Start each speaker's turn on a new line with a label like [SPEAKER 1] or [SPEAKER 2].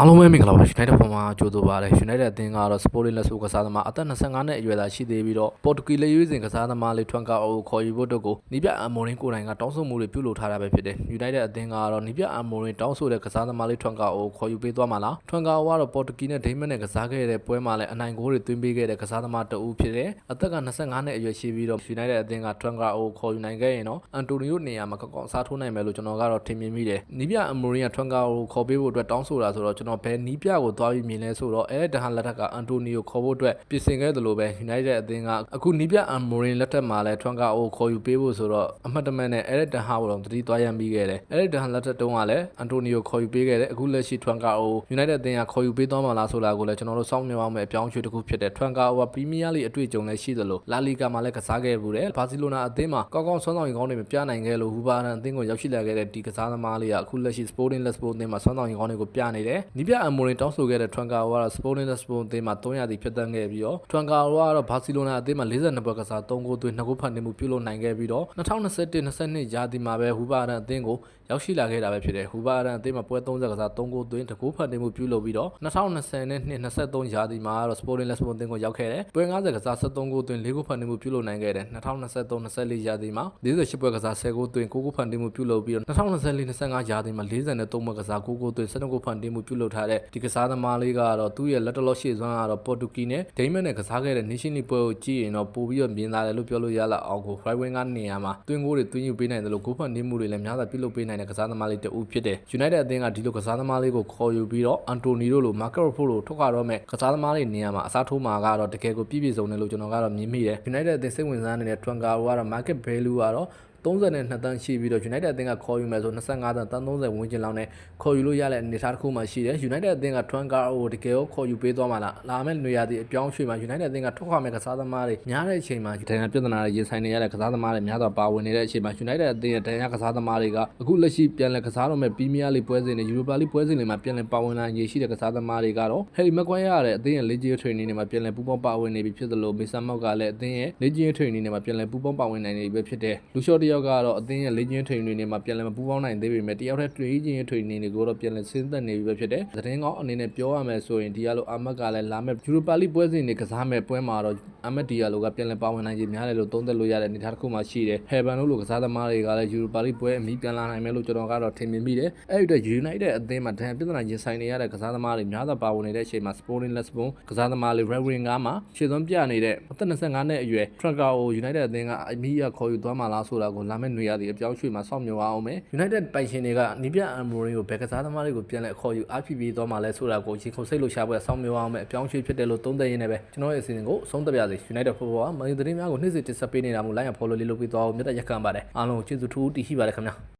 [SPEAKER 1] အားလုံးပဲမင်္ဂလာပါ United ဖော်မှာကြိုဆိုပါရစေ United အသင်းကတော့ Sporting လက်စုပ်ကစားသမားအသက်25နှစ်အရွယ်သာရှိသေးပြီးတော့ Portuguese လက်ရွေးစင်ကစားသမားလေးထွန်ကာအိုကိုခေါ်ယူဖို့တို့ကိုနီးပြအမိုရင်းကိုယ်တိုင်ကတောင်းဆိုမှုတွေပြုလုပ်ထားတာပဲဖြစ်တယ် United အသင်းကတော့နီးပြအမိုရင်းတောင်းဆိုတဲ့ကစားသမားလေးထွန်ကာအိုကိုခေါ်ယူပေးသွားမှာလားထွန်ကာအိုကတော့ Portuguese နဲ့ဒိမတ်နဲ့ကစားခဲ့တဲ့ပွဲမှာလည်းအနိုင်ဂိုးတွေသွင်းပေးခဲ့တဲ့ကစားသမားတအူးဖြစ်တယ်အသက်က25နှစ်အရွယ်ရှိပြီးတော့ United အသင်းကထွန်ကာအိုကိုခေါ်ယူနိုင်ခဲ့ရင်တော့အန်တိုနီယိုနေရာမှာကောက်ကောက်စားထိုးနိုင်မယ်လို့ကျွန်တော်ကတော့ထင်မြင်မိတယ်နီးပြအမိုရင်းကထွန်ကာအိုကိုခေါ်ပေးဖို့အတွက်တောင်းဆိုတာဆိုတော့ကျွန်တော်ဘယ်နီးပြကိုသွားပြီးမြင်လဲဆိုတော့အဲတဟန်လက်ထက်ကအန်တိုနီယိုခေါ်ဖို့အတွက်ပြင်ဆင်ခဲ့သလိုပဲ United အသင်းကအခုနီးပြအမိုရင်လက်ထက်မှာလည်းထွန်ကာအိုခေါ်ယူပေးဖို့ဆိုတော့အမှတ်တမဲ့နဲ့အဲတဟန်ကိုတော့တတိသွားရမ်းပြီးခဲ့တယ်အဲတဟန်လက်ထက်တုန်းကလည်းအန်တိုနီယိုခေါ်ယူပေးခဲ့တယ်အခုလက်ရှိထွန်ကာအို United အသင်းကခေါ်ယူပေးသွားမှာလားဆိုတာကိုလည်းကျွန်တော်တို့စောင့်မျှော်အောင်မယ်အပြောင်းအရွှေ့တစ်ခုဖြစ်တဲ့ထွန်ကာအိုကပရီးမီးယားလိအတွေ့အကြုံလည်းရှိသလိုလာလီဂါမှာလည်းကစားခဲ့ဘူးတယ်ဘာစီလိုနာအသင်းမှာကောင်းကောင်းဆွမ်းဆောင်ရင်ကောင်းတွေမပြနိုင်ခဲ့လို့ဟူဘာရန်အသင်းကိုရောက်ရှိလာခဲ့တဲ့ဒီကစားသမားလေးကအခုလက်ရှိ Sporting Lisbon အသင်းမှာဆွမ်းဆောင်ရင်ကောင်းတွေကိုပြနေတယ်နီးပြအမိုရင်တောင်းဆိုခဲ့တဲ့ထွန်ကာအိုကတော့ Sporting Lisbon အသင်းမှာ300တိဖြစ်တန်းခဲ့ပြီးတော့ထွန်ကာအိုကတော့ဘာစီလိုနာအသင်းမှာ42ပွဲကစား3ဂိုးသွင်း2ဂိုးဖန်တီးမှုပြုလုပ်နိုင်ခဲ့ပြီးတော့2021-22ရာသီမှာပဲဟူဘာရန်အသင်းကိုရောက်ရှိလာခဲ့တာပဲဖြစ်တယ်ဟူဘာရန်အသင်းမှာပွဲ30ကစား3ဂိုးသွင်း2ဂိုးဖန်တီးမှုပြုလုပ်ပြီးတော့2020နဲ့23ရာသီမှာကတော့ Sporting Lisbon အသင်းကိုရောက်ခဲ့တယ်ပွဲ90ကစား73ဂိုးသွင်း4ဂိုးဖန်တီးမှုပြုလုပ်နိုင်ခဲ့တယ်2023-24ရာသီမှာ48ပွဲကစား10ဂိုးသွင်း9ဂိုးဖန်တီးမှုပြုလုပ်ပြီးတော့2024-25ရာသီမှာ43ပွဲကစား9ဂိုးသွင်း17ဂိုးဖန်တီးမှုပြုလုပ်ထားတဲ့ဒီကစားသမားလေးကတော့သူ့ရဲ့လက်တလောရှေ့စွမ်းကတော့ပေါ်တူဂီနဲ့ဒိမတ်နဲ့ကစားခဲ့တဲ့ Nation League ပွဲကိုကြည့်ရင်တော့ပို့ပြီးတော့မြင်လာတယ်လို့ပြောလို့ရလောက်အောင်ကို Right Wing ကနေရာမှာတွင်းဂိုးတွေတွင်းယူပေးနိုင်တယ်လို့ဂိုးဖန်တီးမှုတွေလည်းများစွာပြုလုပ်ပေးနိုင်တဲ့ကစားသမားလေးတဦးဖြစ်တယ် United အသင်းကဒီလိုကစားသမားလေးကိုခေါ်ယူပြီးတော့ Antonio တို့လို Marco Rashford လိုထုတ်ကြတော့မဲ့ကစားသမားလေးနေရာမှာအစားထိုးမှာကတော့တကယ်ကိုပြည့်ပြည့်စုံတယ်လို့ကျွန်တော်ကတော့မြင်မိတယ် United အသင်းစိတ်ဝင်စားနေတဲ့ Tranga ကတော့ market value ကတော့32တန်းရှိပြီးတော့ United အသင်းကခေါ်ယူမယ်ဆို25တန်းတန်း30ဝန်းကျင်လောက်နဲ့ခေါ်ယူလို့ရတဲ့အနေအထားတစ်ခုမှရှိတယ် United အသင်းက Tranga ကိုတကယ်ကိုခေါ်ယူပေးသွားမှာလားလာမယ့်နေရာဒီအပြောင်းရွှေ့မှာ United အသင်းကထွက်ခွာမဲ့ကစားသမားတွေများတဲ့အချိန်မှာဒဏ်ရာပြဿနာတွေရင်ဆိုင်နေရတဲ့ကစားသမားတွေများစွာပါဝင်နေတဲ့အချိန်မှာ United အသင်းရဲ့ဒဏ်ရာကစားသမားတွေကအခုလက်ရှိပြန်လည်ကစားတော့မဲ့ Premier League ပွဲစဉ်တွေ Europa League ပွဲစဉ်တွေမှာပြန်လည်ပါဝင်လာရရှိတဲ့ကစားသမားတွေကတော့ Harry Maguire ရတဲ့အသင်းရဲ့ Legion Training တွေမှာပြန်လည်ပူးပေါင်းပါဝင်နေပြီဖြစ်သလို Mason Mount ကလည်းအသင်းရဲ့ Legion Training တွေမှာပြန်လည်ပူးပေါင်းပါဝင်နိုင်နေပြီပဲဖြစ်တယ်လူရှော့တယောက်ကတော့အသင်းရဲ့ Legion Training တွေမှာပြန်လည်မပူးပေါင်းနိုင်သေးပေမဲ့တယောက်တည်း Legion Training တွေကိုတော့ပြန်လည်ဆင်းသက်နေပြီပဲဖြစ်တယ်သတင်းကောင်းအနေနဲ့ပြောရမယ်ဆိုရင်ဒီကလိုအာမတ်ကလည်းလာမဲ့ Europa League ပွဲစဉ်တွေကစားမဲ့ပွဲမှာတော့အာမတ်ဒီယာလိုကပြန်လည်ပါဝင်နိုင်ခြင်းများတယ်လို့သုံးသပ်လို့ရတဲ့အနေအထားတစ်ခုမှရှိတယ် Heaven လို့လိုကစားသမားတွေကလည်း Europa League ပွဲအမီပြန်လာနိုင်မယ်လို့ကျွန်တော်ကတော့ထင်မြင်မိတယ်အဲ့ဒီတော့ United အသင်းမှာဒဏ်ပြဿနာရင်ဆိုင်နေရတဲ့ကစားသမားတွေများစွာပါဝင်နေတဲ့အချိန်မှာ Sporting Lisbon ကစားသမားလေး Red Wing ကမှရှေ့သွန်းပြနေတဲ့အသက်25နှစ်အရွယ် Tracker ကို United အသင်းကအမီရခေါ်ယူသွားမှလားဆိုတာကိုလာမယ့်နေရာဒီအပြောင်းရွှေ့မှာစောင့်မျှော်အောင်မယ် United ပိုင်ရှင်တွေကနီးပြအမိုရင်ကိုဘယ်ကစားသမားတွေကိုပြန်လဲခေါ်ယူအားဖြစ်ပြီးသွားမှလဲဆိုတာကိုရင်ခုန်စိတ်လို့ရှာပွဲစောင့်မျှော်အောင်မယ်အပြောင်းရွှေ့ဖြစ်တယ်လို့သုံးသပ်ရင်းနဲ့ပဲကျွန်တော်ရဲ့အစီအစဉ်ကိုဆုံးသက်ပါစေ United Football ကမန်ယူသတင်းများကိုနေ့စဉ်တင်ဆက်ပေးနေတာမို့ line ရ follow လေးလုပ်ပြီးသွားအောင်မြတ်တက်ရက်ခံပါတယ်အားလုံးကိုကျေးဇူးထူးတည်ရှိပါတယ်ခင်ဗျာ